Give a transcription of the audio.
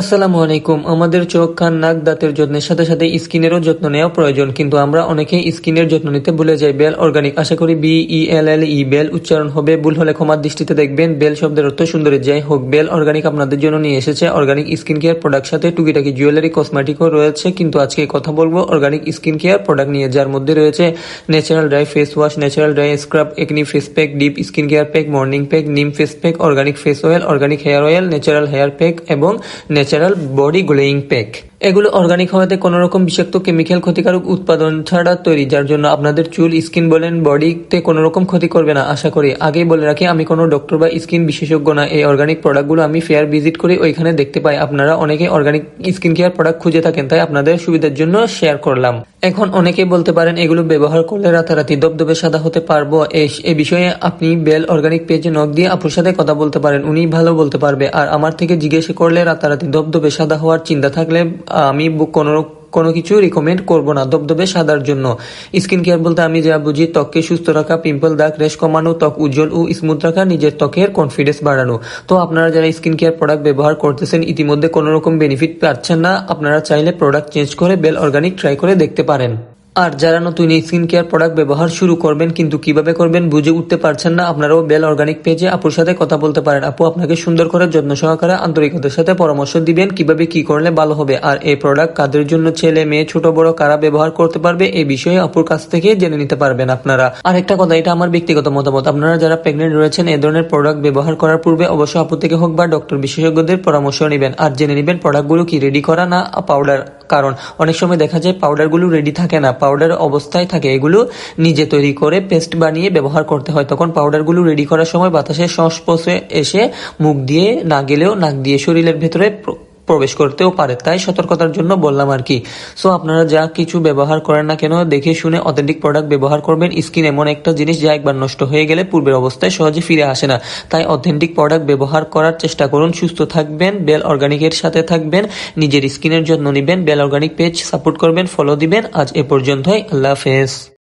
আসসালামু আলাইকুম। আমাদের চোখ, কান, নাক, দাঁতের যত্নের সাথে সাথে স্কিনেরও যত্ন নেওয়া প্রয়োজন, কিন্তু আমরা অনেকেই স্কিনের যত্ন নিতে ভুলে যাই। বেল অর্গানিক, আশা করি বি ই এল এল ই বেল উচ্চারণ হবে। ভুল হলে ক্ষমার দৃষ্টিতে দেখবেন, বেল শব্দের অর্থ সুন্দরী। যাই হোক, বেল অর্গানিক আপনাদের জন্য নিয়ে এসেছে অর্গানিক স্কিন কেয়ার প্রোডাক্ট। সাথে টুকিটাকি জুয়েলারি, কসমেটিকও রয়েছে, কিন্তু আজকে কথা বলব অর্গানিক স্কিন কেয়ার প্রোডাক্ট নিয়ে, যার মধ্যে রয়েছে natural dry face wash, natural dry scrub, acne face pack, deep skin care pack, morning pack, neem face pack, organic face oil, organic hair oil, natural hair pack এবং natural body glowing pack এগুলো organic হওয়াতে কোনো রকম বিষাক্ত chemical ক্ষতিকারক উৎপাদন ছাড়া তৈরি, যার জন্য আপনাদের চুল স্কিন বলেন বডিতে কোনো রকম ক্ষতি করবে না, আশা করি। আগেই বলে রাখি, আমি কোনো ডক্টর বা স্কিন বিশেষজ্ঞ না। এই অর্গানিক প্রোডাক্টগুলো আমি ফেয়ার ভিজিট করি ওইখানে দেখতে পাই। আপনারা অনেকে অর্গানিক স্কিন কেয়ার প্রোডাক্ট খুঁজে থাকেন, তাই আপনাদের সুবিধার জন্য শেয়ার করলাম। এখন অনেকে বলতে পারেন, এগুলো ব্যবহার করলে রাতারাতি দবদবে সাদা হতে পারব। এ বিষয়ে আপনি বেল অর্গানিক পেজে নক দিয়ে আপুর সাথে কথা বলতে পারেন, উনি ভালো বলতে পারবে। আর আমার থেকে জিজ্ঞেস করলে রাতারাতি দবদবে সাদা হওয়ার চিন্তা থাকলে আমি কোনো কোনো কিছু রিকমেন্ড করব না। দবদবে সাদার জন্য। স্কিন কেয়ার বলতে আমি যা বুঝি, ত্বককে সুস্থ রাখা পিম্পল দাগ, রেশ কমানো, ত্বক উজ্জ্বল ও স্মুথ রাখা, নিজের ত্বকের কনফিডেন্স বাড়ানো। তো আপনারা যারা স্কিন কেয়ার প্রোডাক্ট ব্যবহার করতেছেন, ইতিমধ্যে কোনো রকম বেনিফিট পাচ্ছেন না। আপনারা চাইলে প্রোডাক্ট চেঞ্জ করে বেল অর্গানিক ট্রাই করে দেখতে পারেন। আর যারা নতুন এই স্কিন কেয়ার প্রোডাক্ট ব্যবহার শুরু করবেন, কিন্তু কীভাবে করবেন বুঝে উঠতে পারছেন না, আপনারাও বেল অর্গানিক পেজে আপুর সাথে কথা বলতে পারেন। আপু, আপনাকে সুন্দর করে যত্ন সহকারে আন্তরিকতার সাথে পরামর্শ দিবেন, কীভাবে কি করলে ভালো হবে। আর এই প্রোডাক্ট কাদের জন্য ছেলে, মেয়ে, ছোট, বড়, কারা ব্যবহার করতে পারবে, এই বিষয়ে আপুর কাছ থেকে জেনে নিতে পারবেন আপনারা। আর একটা কথা, এটা আমার ব্যক্তিগত মতামত। আপনারা যারা প্রেগনেন্ট রয়েছেন এই ধরনের প্রোডাক্ট ব্যবহার করার পূর্বে অবশ্যই আপু থেকে হোক বা ডক্টর বিশেষজ্ঞদের পরামর্শ নেবেন। আর জেনে নেবেন প্রোডাক্টগুলো কি রেডি করা না পাউডার কারণ অনেক সময় দেখা যায় পাউডারগুলো রেডি থাকে না পাউডার অবস্থায় থাকে, এগুলো নিজে তৈরি করে পেস্ট বানিয়ে ব্যবহার করতে হয়। তখন পাউডারগুলো রেডি করার সময় বাতাসের সংস্পর্শে এসে মুখ দিয়ে না গেলেও নাক দিয়ে শরীরের ভেতরে প্রবেশ করতেও পারে। তাই সতর্কতার জন্য বললাম আর কি। সো আপনারা যা কিছু ব্যবহার করেন না কেন, দেখে শুনে অথেন্টিক প্রোডাক্ট ব্যবহার করবেন। স্কিন এমন একটা জিনিস যা একবার নষ্ট হয়ে গেলে পূর্বের অবস্থায় সহজে ফিরে আসে না। তাই অথেন্টিক প্রোডাক্ট ব্যবহার করার চেষ্টা করুন। সুস্থ থাকবেন বেল অর্গানিকের সাথে থাকবেন, নিজের স্কিনের যত্ন নেবেন বেল অর্গানিক পেজ সাপোর্ট করবেন ফলো দিবেন। আজ এ পর্যন্তই। আল্লাহ হাফেজ।